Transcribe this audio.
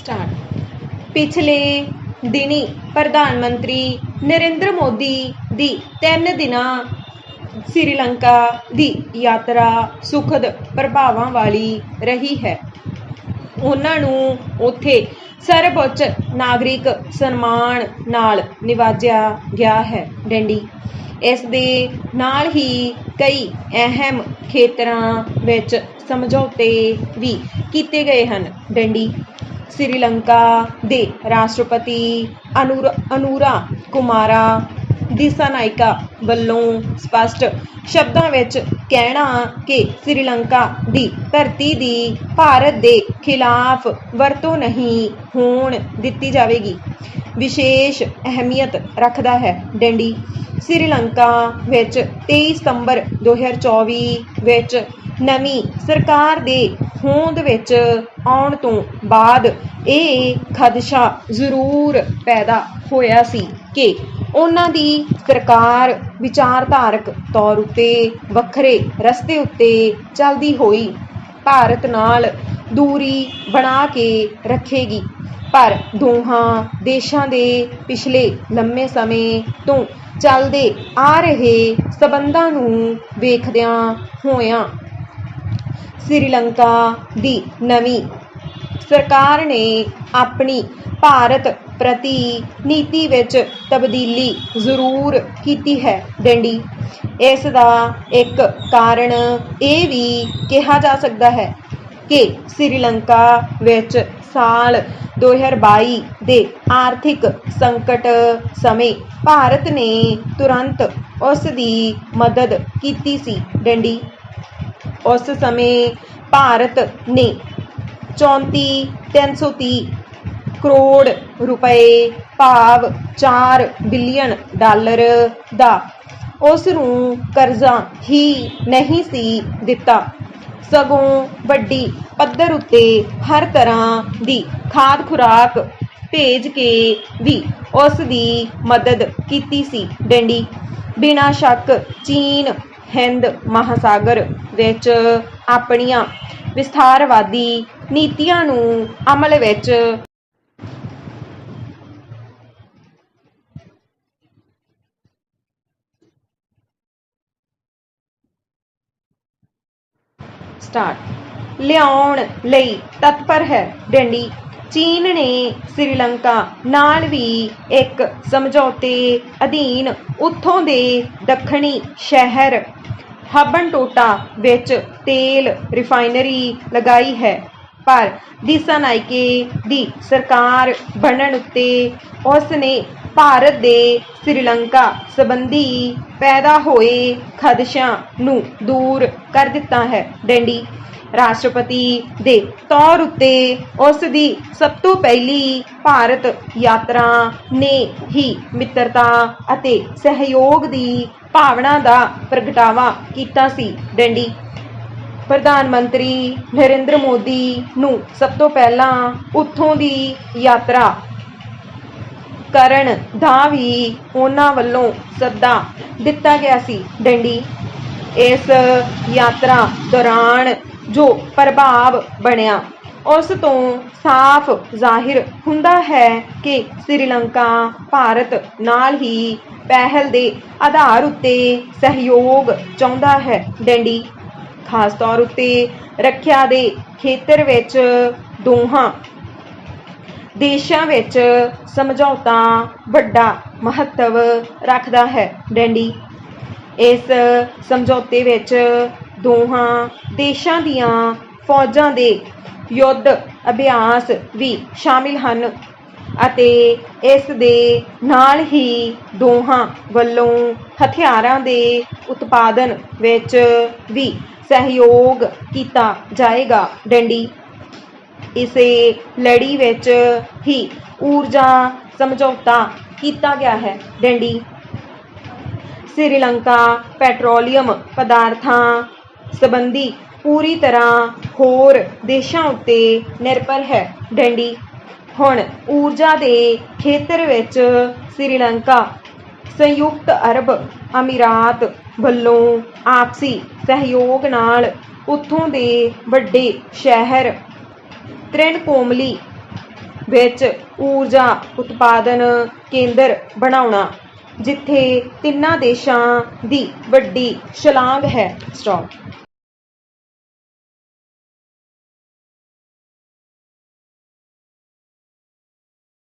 Start ਪਿਛਲੇ ਦਿਨੀ ਪ੍ਰਧਾਨ ਮੰਤਰੀ ਨਰਿੰਦਰ ਮੋਦੀ ਦੀ ਤਿੰਨ ਦਿਨਾਂ ਸ੍ਰੀਲੰਕਾ ਦੀ ਯਾਤਰਾ ਸੁਖਦ ਪ੍ਰਭਾਵਾਂ ਵਾਲੀ ਰਹੀ ਹੈ। ਉਹਨਾਂ ਨੂੰ ਉੱਥੇ ਸਰਵਉੱਚ ਨਾਗਰਿਕ ਸਨਮਾਨ ਨਾਲ ਨਿਵਾਜਿਆ ਗਿਆ ਹੈ। ਡੈਂਡੀ, ਇਸ ਦੇ ਨਾਲ ਹੀ ਕਈ ਅਹਿਮ ਖੇਤਰਾਂ ਵਿੱਚ ਸਮਝੌਤੇ ਵੀ ਕੀਤੇ ਗਏ ਹਨ। ਡੈਂਡੀ ਸ੍ਰੀਲੰਕਾ ਦੇ ਰਾਸ਼ਟਰਪਤੀ ਅਨੂਰ, ਅਨੂਰਾ ਕੁਮਾਰਾ ਦਿਸਾਨਾਇਕਾ ਵੱਲੋਂ ਸਪਸ਼ਟ ਸ਼ਬਦਾਂ ਵਿੱਚ ਕਹਿਣਾ ਕਿ ਸ੍ਰੀਲੰਕਾ ਦੀ ਧਰਤੀ ਦੀ ਭਾਰਤ ਦੇ ਖਿਲਾਫ ਵਰਤੋਂ ਨਹੀਂ ਹੋਣ ਦਿੱਤੀ ਜਾਵੇਗੀ। ਵਿਸ਼ੇਸ਼ ਅਹਿਮੀਅਤ ਰੱਖਦਾ ਹੈ ਡੈਂਡੀ। ਸ੍ਰੀਲੰਕਾ ਵਿੱਚ 23 ਸਤੰਬਰ 2024 ਵਿੱਚ ਨਵੀਂ ਸਰਕਾਰ ਦੇ ਹੋਂਦ ਵਿੱਚ ਆਉਣ ਤੋਂ ਬਾਅਦ ਇਹ ਖਦਸ਼ਾ ਜ਼ਰੂਰ ਪੈਦਾ ਹੋਇਆ ਸੀ ਕਿ ਉਹਨਾਂ ਦੀ ਸਰਕਾਰ ਵਿਚਾਰਧਾਰਕ ਤੌਰ ਉੱਤੇ ਵੱਖਰੇ ਰਸਤੇ ਉੱਤੇ ਚੱਲਦੀ ਹੋਈ ਭਾਰਤ ਨਾਲ ਦੂਰੀ ਬਣਾ ਕੇ ਰੱਖੇਗੀ। ਪਰ ਦੋਹਾਂ ਦੇਸ਼ਾਂ ਦੇ ਪਿਛਲੇ ਲੰਮੇ ਸਮੇਂ ਤੋਂ ਚੱਲਦੇ ਆ ਰਹੇ ਸਬੰਧਾਂ ਨੂੰ ਵੇਖਦਿਆਂ ਹੋਇਆਂ ਸ੍ਰੀਲੰਕਾ ਦੀ ਨਵੀਂ ਸਰਕਾਰ ਨੇ ਆਪਣੀ ਭਾਰਤ ਪ੍ਰਤੀ ਨੀਤੀ ਵਿੱਚ ਤਬਦੀਲੀ ਜ਼ਰੂਰ ਕੀਤੀ ਹੈ ਡੈਂਡੀ। ਇਸ ਦਾ ਇੱਕ ਕਾਰਨ ਇਹ ਵੀ ਕਿਹਾ ਜਾ ਸਕਦਾ ਹੈ ਕਿ ਸ੍ਰੀਲੰਕਾ ਵਿੱਚ ਸਾਲ 2022 ਦੇ ਆਰਥਿਕ ਸੰਕਟ ਸਮੇਂ ਭਾਰਤ ਨੇ ਤੁਰੰਤ ਉਸ ਦੀ ਮਦਦ ਕੀਤੀ ਸੀ। ਡੈਂਡੀ ਉਸ ਸਮੇਂ ਭਾਰਤ ਨੇ 34330 ਕਰੋੜ ਰੁਪਏ ਭਾਵ 4 ਬਿਲੀਅਨ ਡਾਲਰ ਦਾ ਉਸ ਨੂੰ ਕਰਜ਼ਾ ਹੀ ਨਹੀਂ ਸੀ ਦਿੱਤਾ। ਸਗੋਂ ਵੱਡੀ ਪੱਧਰ ਉੱਤੇ ਹਰ ਤਰ੍ਹਾਂ ਦੀ ਖਾਦ ਖੁਰਾਕ ਭੇਜ ਕੇ ਵੀ ਉਸ ਦੀ ਮਦਦ ਕੀਤੀ ਸੀ। ਡੰਡੀ, ਬਿਨਾਂ ਸ਼ੱਕ ਚੀਨ ਹਿੰਦ ਮਹਾਸਾਗਰ ਵਿੱਚ ਆਪਣੀਆਂ ਵਿਸਥਾਰਵਾਦੀ ਨੀਤੀਆਂ ਨੂੰ ਅਮਲ ਵਿੱਚ ਸਟਾਰਟ ਲਿਆਉਣ ਲਈ ਤਤਪਰ ਹੈ ਡੈਂਡੀ ਚੀਨ ਨੇ ਸ੍ਰੀਲੰਕਾ ਨਾਲ ਵੀ ਇੱਕ ਸਮਝੌਤੇ ਅਧੀਨ ਉੱਥੋਂ ਦੇ ਦੱਖਣੀ ਸ਼ਹਿਰ ਹਬਨਟੋਟਾ ਵਿੱਚ ਤੇਲ ਰਿਫਾਈਨਰੀ ਲਗਾਈ ਹੈ। ਪਰ ਦਿਸਾਨਾਇਕੇ ਦੀ ਸਰਕਾਰ ਬਣਨ ਉੱਤੇ ਉਸ ਨੇ ਭਾਰਤ ਦੇ ਸ੍ਰੀਲੰਕਾ ਸੰਬੰਧੀ ਪੈਦਾ ਹੋਏ ਖਦਸ਼ਾਂ ਨੂੰ ਦੂਰ ਕਰ ਦਿੱਤਾ ਹੈ। ਡੈਂਡੀ ਰਾਸ਼ਟਰਪਤੀ ਦੇ ਤੌਰ ਉੱਤੇ ਉਸ ਦੀ ਸਭ ਤੋਂ ਪਹਿਲੀ ਭਾਰਤ ਯਾਤਰਾ ਨੇ ਹੀ ਮਿੱਤਰਤਾ ਅਤੇ ਸਹਿਯੋਗ ਦੀ ਭਾਵਨਾ ਦਾ ਪ੍ਰਗਟਾਵਾ ਕੀਤਾ ਸੀ। ਡੰਡੀ, ਪ੍ਰਧਾਨ ਮੰਤਰੀ ਨਰਿੰਦਰ ਮੋਦੀ ਨੂੰ ਸਭ ਤੋਂ ਪਹਿਲਾਂ ਉੱਥੋਂ ਦੀ ਯਾਤਰਾ ਕਰਨ ਦਾ ਵੀ ਉਹਨਾਂ ਵੱਲੋਂ ਸੱਦਾ ਦਿੱਤਾ ਗਿਆ ਸੀ। ਡੰਡੀ, ਇਸ ਯਾਤਰਾ ਦੌਰਾਨ ਜੋ ਪ੍ਰਭਾਵ ਬਣਿਆ, ਉਸ ਤੋਂ ਸਾਫ਼ ਜ਼ਾਹਿਰ ਹੁੰਦਾ ਹੈ ਕਿ ਸ੍ਰੀਲੰਕਾ, ਭਾਰਤ ਨਾਲ ਹੀ ਪਹਿਲ ਦੇ ਆਧਾਰ ਉੱਤੇ ਸਹਿਯੋਗ ਚਾਹੁੰਦਾ ਹੈ। ਡੈਂਡੀ, ਖਾਸ ਤੌਰ ਉੱਤੇ ਰੱਖਿਆ ਦੇ ਖੇਤਰ ਵਿੱਚ ਦੋਹਾਂ ਦੇਸ਼ਾਂ ਵਿੱਚ ਸਮਝੌਤਾ ਵੱਡਾ ਮਹੱਤਵ ਰੱਖਦਾ ਹੈ। ਡੈਂਡੀ, ਇਸ ਸਮਝੌਤੇ ਵਿੱਚ ਦੋਹਾਂ ਦੇਸ਼ਾਂ ਦੀਆਂ ਫੌਜਾਂ ਦੇ ਯੁੱਧ ਅਭਿਆਸ ਵੀ ਸ਼ਾਮਿਲ ਹਨ ਅਤੇ ਇਸ ਦੇ ਨਾਲ ਹੀ ਦੋਹਾਂ ਵੱਲੋਂ ਹਥਿਆਰਾਂ ਦੇ ਉਤਪਾਦਨ ਵਿੱਚ ਵੀ ਸਹਿਯੋਗ ਕੀਤਾ ਜਾਏਗਾ। ਡੰਡੀ, ਇਸੇ ਲੜੀ ਵਿੱਚ ਹੀ ਊਰਜਾ ਸਮਝੌਤਾ ਕੀਤਾ ਗਿਆ ਹੈ। ਡੰਡੀ, ਸ੍ਰੀਲੰਕਾ ਪੈਟਰੋਲੀਅਮ ਪਦਾਰਥਾਂ ਸੰਬੰਧੀ ਪੂਰੀ ਤਰ੍ਹਾਂ ਹੋਰ ਦੇਸ਼ਾਂ ਉੱਤੇ ਨਿਰਭਰ ਹੈ। ਡੰਡੀ, ਹੁਣ ਊਰਜਾ ਦੇ ਖੇਤਰ ਵਿੱਚ ਸ੍ਰੀਲੰਕਾ, ਸੰਯੁਕਤ ਅਰਬ ਅਮੀਰਾਤ ਵੱਲੋਂ ਆਪਸੀ ਸਹਿਯੋਗ ਨਾਲ ਉੱਥੋਂ ਦੇ ਵੱਡੇ ਸ਼ਹਿਰ ਤ੍ਰਿਨਕੋਮਲੀ ਵਿੱਚ ਊਰਜਾ ਉਤਪਾਦਨ ਕੇਂਦਰ ਬਣਾਉਣਾ ਜਿੱਥੇ ਤਿੰਨਾਂ ਦੇਸ਼ਾਂ ਦੀ ਵੱਡੀ ਛਲਾਂਗ ਹੈ ਸਟਾਪ